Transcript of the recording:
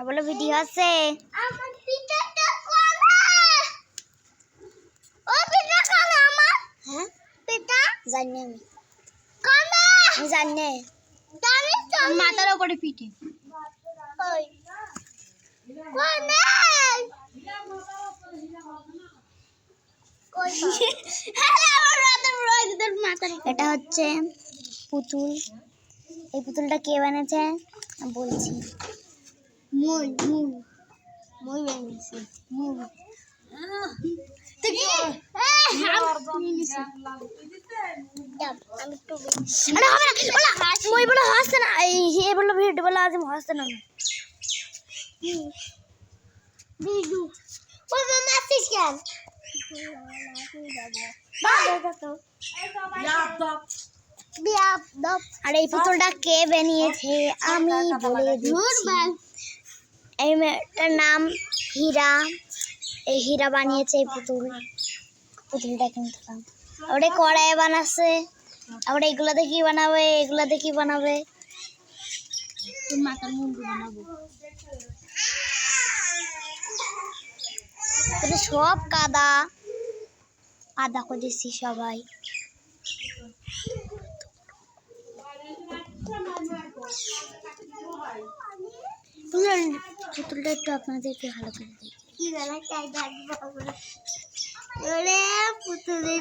সবগুলো ভিডিও আছে। আমার পিঠাটা ও পিঠা কোনা আমার? হ্যাঁ? পিঠা? জানি আমি। কোনা জানি। জানি মাথার উপরে পিঠে। ওই। কোনা এটা হচ্ছে পুতুল। এই পুতুলটা কে বানিয়েছে? বলছি। আজ হাসতে না বিজু ও মামা আসিস কেন বিয়া দপ আর এই পুতুলটা কে বানিয়েছে আমি বলে দিচ্ছি এই মেয়েটার নাম হীরা। এই হীরা বানিয়েছে এই পুতুল। পুতুলটা কিন্তু ওটা কড়াই বানাচ্ছে। আবার এগুলোতে কি বানাবে? এগুলোতে কি বানাবে? মাথার মুন্ডু বানাবো। সব কাদা। কাদা করেছি সবাই। পুতুল- পুতুলটা একটু আপনাদেরকে ভালো করে দিই কি বেলা চাই দেখব পুতুলের